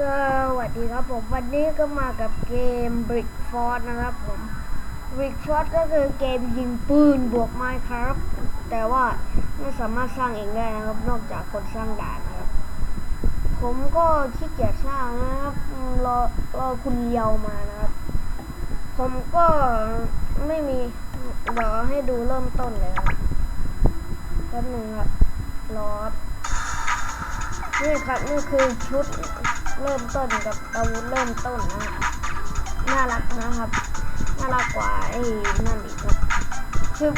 สวัสดีครับผม วันนี้ก็มากับเกม Brick f o r t นะครับผม Brick f o r t ก็คือเกมยิงปืนบวกไม้ครับ แต่ว่าไม่สามารถสร้างเองได้นะครับ นอกจากคนสร้างด่านนะครับ ผมก็ขี้เกียจสร้างนะครับรอรอคุณเลียวมานะครับ ผมก็ไม่มีเดี๋ยวให้ดูเริ่มต้นเลยครับแป๊บหนึ่งครับรอนี่ครับนี่คือชุด เริ่มต้นกับอาวุธเริ่มต้นนะฮะน่ารักนะครับ น่ารักกว่าไอ้นั่นอีกครับ ชื่อ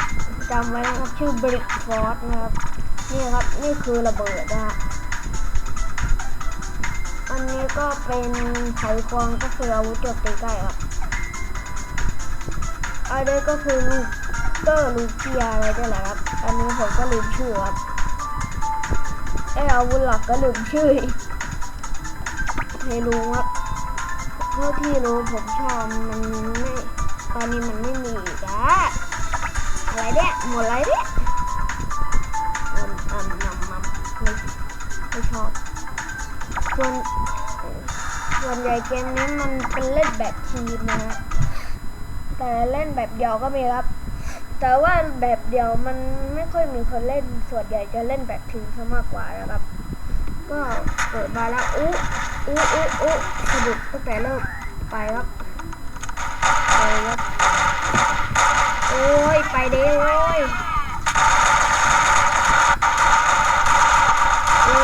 จำไว้นะครับชื่อ Brick Fort นะครับ นี่ครับนี่คือระเบิดนะฮะอันนี้ก็เป็นไขควงก็คืออาวุธจมตีใกล้ครับอันนี้ก็คือลูกเตอร์ลูเกียอะไรได้แหละครับ อันนี้ผมก็ลืมชื่อครับไออาวุธหลักก็ลืมชื่อ อีกไม่รู้ครับเท่าที่รู้ผมชอบมันไม่ตอนนี้มันไม่มีอีกอะอะไรเนี่ยหมดอะไรเนี่ยอืมอืมนำนำไม่ไม่ชอบส่วนส่วนใหญ่เกมนี้มันเป็นเล่นแบบทีมนะฮะแต่เล่นแบบเดียวก็มีครับ แต่ว่าแบบเดียวมันไม่ค่อยมีคนเล่นส่วนใหญ่จะเล่นแบบทีมซะมากกว่านะครับ ก็เปิดมาแล้วอุ๊อุ๊อุ๊อุ๊สะดุดตั้งแต่เริ่มไปครับไปครับโอ้ยไปเด้โอ้ยโอ้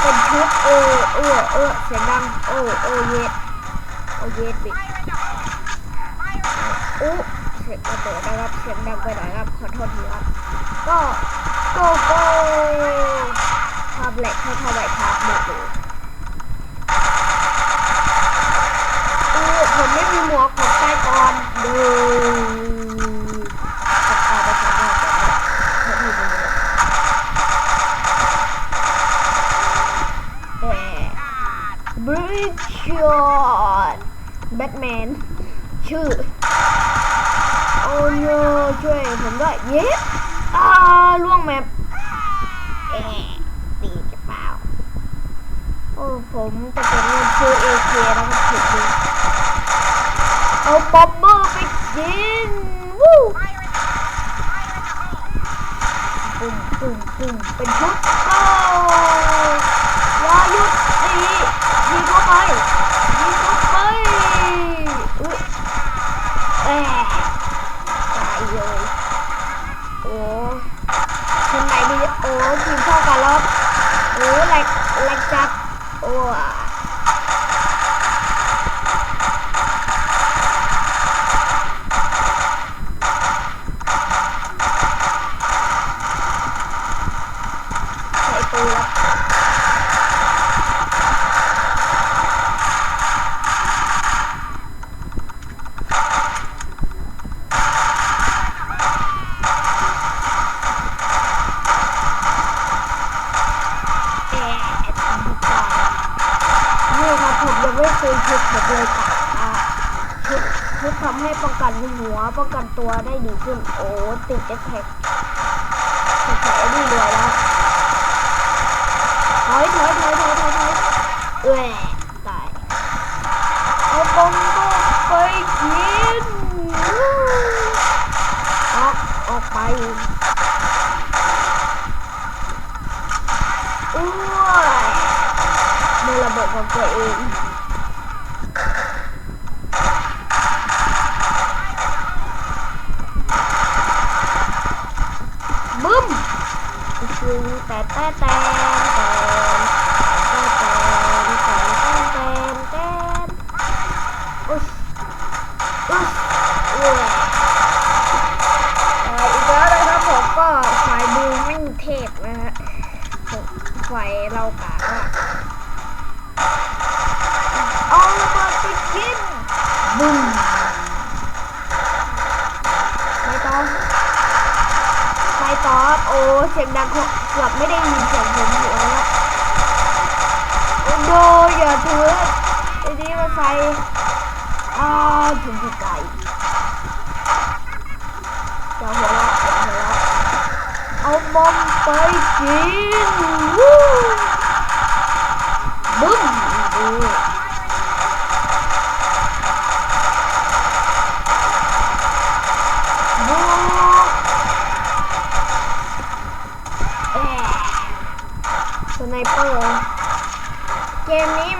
เป็นชุดเออเออเออเสียงดังโอ้โอ้เย็ดโอ้เย็ดบิอุ๊เสียงระเบิดนะครับเสียงดังไปหน่อยครับขอโทษทีครับก็โกโก้ ทำเหล็กให้เข้าไปทับหมดเลยเออผมไม่มีหมวกผมใส่ก่อนดูตัดตาไปสองรอบแต่ว่าไม่มีหมวกแต่บริชอตแบทแมนชื่อ โอ้โนช่วยผมด้วย เย้อ่าล่วงแมปเอ๊ะดีจะเปล่า โอ้ผมจะเป็นเงินชื่อเอเคแล้วก็ผิดดีเอาป๊อปเบอร์ไปกินวู้ปุ่มปุ่มปุ่มเป็นชุดโก้อยาหยุดดียิงเข้าไปยิงเข้าไปอุ๊ยแอะตายเลยโอ้ทีมไหนดีโอ้ทีมเท่ากันแล้วโอ้แหลกแหลกจัด 哇。 ผมยังไม่เคยชุดผมเลยค่ะอะชุดชุดทำให้ป้องกันหัวป้องกันตัวได้ดีขึ้น โอ้ติดจ็ตแท็กจะใส่ดีรวยแล้วถอยถอยถอยถอยถอยถอยเอ้ยตายเอาปงก็ไปกินออกออกไปอ้ ระเบิดของตัวเองบึ้มคือแต่แต่แต่แต่แต่แต่แต่แต่แต่อุ๊ยอุ๊ยเว้ยเอ่ออีกแล้วนะครับผมก็สายบูไม่งเทพนะฮะผมไฟเรากะว่าเอาระเบิดไปกินบึ้มไม่ต้องไป ตอบโอ้เสียงดังเกือบไม่ได้ยินเสียงผมอยู่แล้วนะโอ้โดอย่าถือไอ้นี่มาใส่อ้าถึงที่ไก่จะหัวเราะจะหัวเราะเอาบอมไปกินวู้บึ้มบูเอ๊ะสไนเปอร์ เก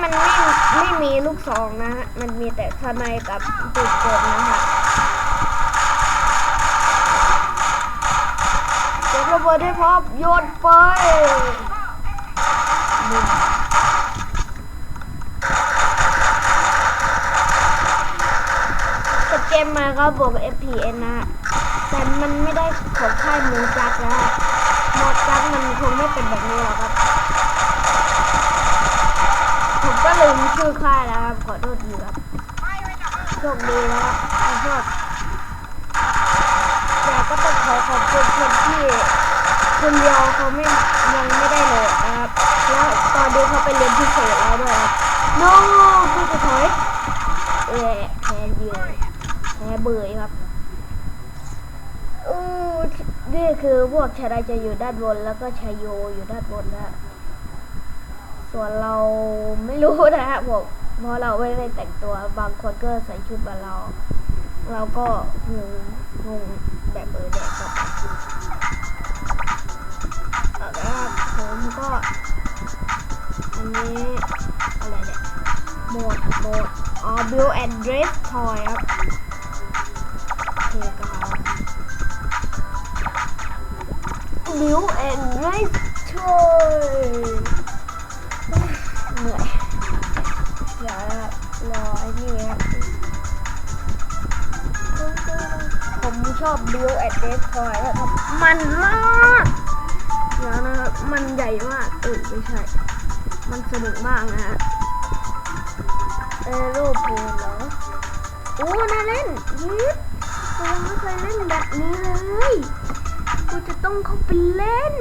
มันไม่ไม่มีลูกซองนะฮะ มันมีแต่สไนกับปืนกลนะฮะเก็บระเบิดให้พร้อมโยนไปบึ้มแต่เกมมาก็บวก FPS นะฮะ แต่มันไม่ได้ของค่ายมูจักนะฮะมอจักมันคงไม่เป็นแบบนี้หรอกครับ ผมก็ลืมชื่อค่ายแล้วครับขอโทษทีครับโชคดีนะครับขอโทษแต่ก็ต้องขอขอบคุณคนที่คนเดียวเขาไม่ยังไม่ได้โหลดนะครับแล้วตอนนี้เขาไปเรียนพิเศษแล้วด้วยครับโน้คือจะถอยเอะแพ้เยอะแพ้เบื่อครับอู้นี่คือพวกชายใดจะอยู่ด้านบนแล้วก็ชายโยอยู่ด้านบนนะฮะ ส่วนเราไม่รู้นะฮะผมเพราะเราไม่ได้แต่งตัวบางคนก็ใส่ชุดบบเรา เราก็งงงงแบบเออเด็กครับเอาละครับผมก็อันนี้อะไรเนี่ยโหมดโหมดอ๋อ build and dress toy ครับโอเคครับ build and dress toy ผมชอบ Build at d e s t r o y ครับมันมากเดี๋ยวนะครับมันใหญ่มากเออไม่ใช่ มันสนุกมากนะฮะเออรูปเพลงเหรอโอ้น่าเล่นยิปกูยังไม่เคยเล่นแบบนี้เลยกูจะต้องเข้าไปเล่น